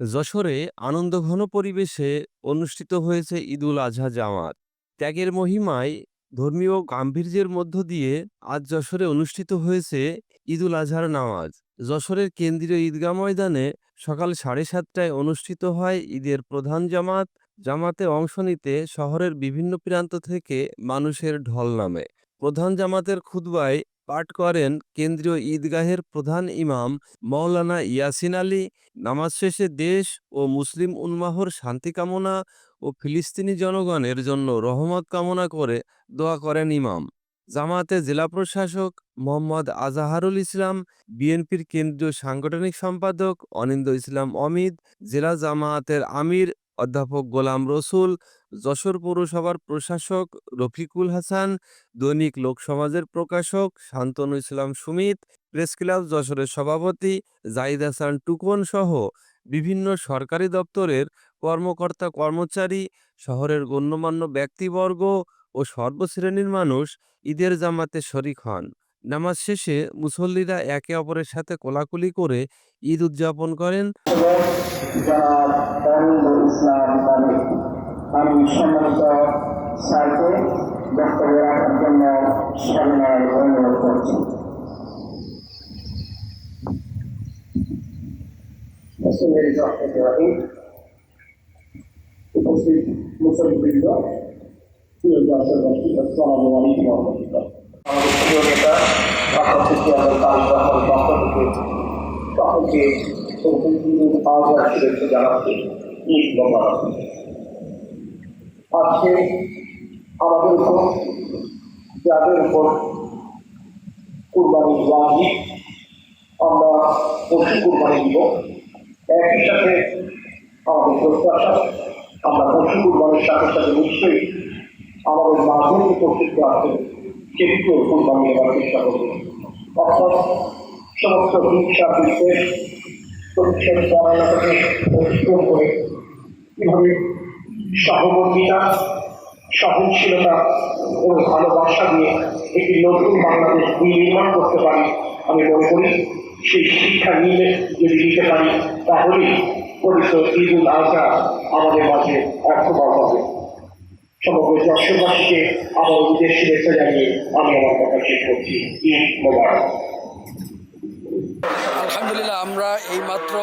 যশোরে আনন্দঘন পরিবেশে অনুষ্ঠিত হয়েছে ঈদুল আজহা জামাত। ত্যাগের মহিমায় ধর্মীয় গাম্ভীর্যের মধ্য দিয়ে আজ যশোরে অনুষ্ঠিত হয়েছে ঈদুল আজহার নামাজ। যশোরের কেন্দ্রীয় ঈদগাহ ময়দানে সকাল সাড়ে সাতটায় অনুষ্ঠিত হয় ঈদের প্রধান জামাত। জামাতে অংশ নিতে শহরের বিভিন্ন প্রান্ত থেকে মানুষের ঢল নামে। প্রধান জামাতের খুতবায় পাঠ করেন কেন্দ্রীয় ঈদগাহের প্রধান ইমাম মাওলানা ইয়াসিন আলী। নামাজ শেষে দেশ ও মুসলিম উন্মাহর শান্তি কামনা ও ফিলিস্তিনি জনগণের জন্য রহমত কামনা করে দোয়া করেন ইমাম। জামাতে জেলা প্রশাসক মোহাম্মদ আজাহারুল ইসলাম, বিএনপির কেন্দ্রীয় সাংগঠনিক সম্পাদক অনিন্দ ইসলাম অমিত, জেলা জামায়াতের আমির অধ্যাপক গোলাম রসুল, যশোর পৌরসভার প্রশাসক রফিকুল হাসান, দৈনিক লোকসমাজের প্রকাশক শান্তনু ইসলাম সুমিত, প্রেস ক্লাব যশোরের সভাপতি জাহিদ হাসান টুকন সহ বিভিন্ন সরকারি দপ্তরের কর্মকর্তা কর্মচারী, শহরের গণ্যমান্য ব্যক্তিবর্গ ও সর্বশ্রেণীর মানুষ ঈদের জামাতে শরিক হন। নামাজ শেষে মুসল্লিরা একে অপরের সাথে কোলাকুলি করে ঈদ উদযাপন করেন। জনাব অনিন্দ ইসলাম অমিত আমি সম্মানিত স্যারকে বক্তব্য রাখার জন্য সামনের অনুরোধ করছি। মুসলিমের রহমতুল্লাহি উপস্থিত প্রিয় দর্শকবাসী আসসালামু আলাইকুম। রহমতুল্লাহ রহমান পক্ষ থেকে সকলকে আজকে আমাদের উপর, যাদের উপর কুরবানি ওয়াজিব আমরা পশু কুরবানি দিব। একই সাথে আমাদের প্রত্যাশা, আমরা পশু কুরবানির সাথে সাথে নিশ্চয়ই আমাদের মাধ্যমিক উপস্থিত আছে সেটিকেও কুরবানি দেওয়ার চেষ্টা করব। অর্থাৎ সমস্ত হিংসা বিদ্বেষ প্রতিশোধ পড়াশোনাকে অতিক্রম করে কীভাবে সহমর্মিতা, সহনশীলতা ও ভালোবাসা দিয়ে একটি নতুন বাংলাদেশ নির্মাণ করতে পারি আমি মনে করি। সেই শিক্ষা নিয়ে যদি নিতে পারি, তাহলেই পবিত্র ঈদুল আজহা আমাদের মাঝে অর্থবহ হবে। সমগ্র যশোরবাসীকে আমার ঈদের শুভেচ্ছা জানিয়ে আমি আমার কথা শেষ করছি। ঈদ মোবারক। আলহামদুলিল্লাহ, আমরা এইমাত্র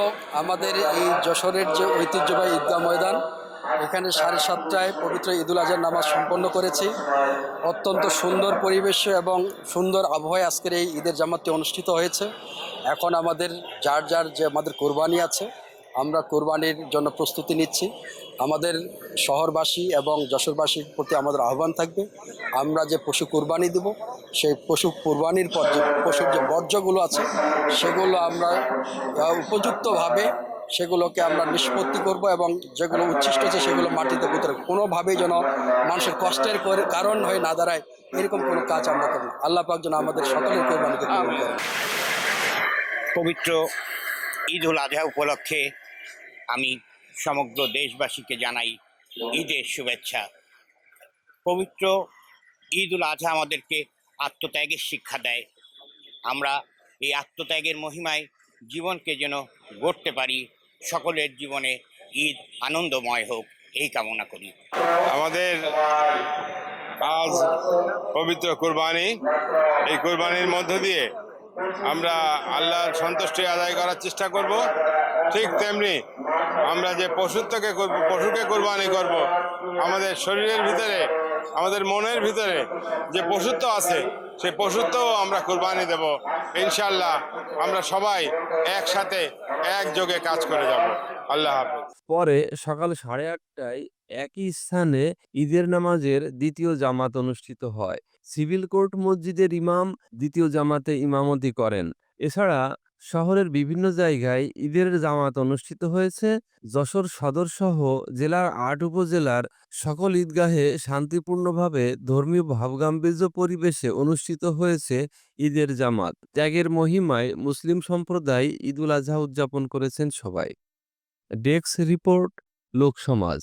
আমাদের এই যশোরের যে ঐতিহ্যবাহী ঈদগাহ ময়দান, এখানে সাড়ে সাতটায় পবিত্র ঈদুল আজহার নামাজ সম্পন্ন করেছি। অত্যন্ত সুন্দর পরিবেশ এবং সুন্দর আবহাওয়ায় আজকের এই ঈদের জামাতটি অনুষ্ঠিত হয়েছে। এখন আমাদের যার যার যে আমাদের কোরবানি আছে আমরা কোরবানির জন্য প্রস্তুতি নিচ্ছি। আমাদের শহরবাসী এবং যশোরবাসীর প্রতি আমাদের আহ্বান থাকবে আমরা যে পশু কোরবানি দেব সেই পশু কোরবানির পর যে পশুর যে বর্জ্যগুলো আছে সেগুলো আমরা উপযুক্তভাবে সেগুলোকে আমরা নিষ্পত্তি করব এবং যেগুলো উচ্ছিষ্ট আছে সেগুলো মাটিতে পুঁতে কোনোভাবেই যেন মানুষের কষ্টের কারণ হয়ে না দাঁড়ায় এরকম কোনো কাজ আমরা করি। আল্লাহ পাক যেন আমাদের সকলের কোরবানিকে পবিত্র ঈদ উল আজহা উপলক্ষে আমি সমগ্র দেশবাসীকে জানাই ঈদের শুভেচ্ছা। পবিত্র ঈদ উল আজহা আমাদেরকে আত্মত্যাগের শিক্ষা দেয়। আমরা এই আত্মত্যাগের মহিমায় জীবনকে যেন গড়তে পারি, সকলের জীবনে ঈদ আনন্দময় হোক, এই কামনা করি। আমাদের আজ পবিত্র কোরবানি। এই কোরবানির মধ্য দিয়ে আমরা আল্লাহর সন্তুষ্টি আদায় করার চেষ্টা করব। ঠিক তেমনি আমরা যে পশুত্বকে করব পশুকে কোরবানি করব, আমাদের শরীরের ভিতরে, আমাদের মনের ভিতরে যে পশুত্ব আছে সেই পশুত্বও আমরা কোরবানি দেব। ইনশাল্লাহ আমরা সবাই একসাথে একযোগে কাজ করে যাব। আল্লাহ হাফেজ। পরে সকাল সাড়ে আটটায় একই স্থানে ঈদের নামাজের দ্বিতীয় জামাত অনুষ্ঠিত হয়। সিভিল কোর্ট মসজিদের ইমাম দ্বিতীয় জামাতে ইমামতি করেন। এছাড়া শহরের বিভিন্ন জায়গায় ঈদের জামাত অনুষ্ঠিত হয়েছে। যশোর সদর সহ জেলার আট উপজেলার সকল ঈদগাহে শান্তিপূর্ণভাবে ধর্মীয় ভাবগাম্ভীর্য পরিবেশে অনুষ্ঠিত হয়েছে ঈদের জামাত। ত্যাগের মহিমায় মুসলিম সম্প্রদায় ঈদুল আজহা উদযাপন করেছেন সবাই। Desk report, Loksamaj.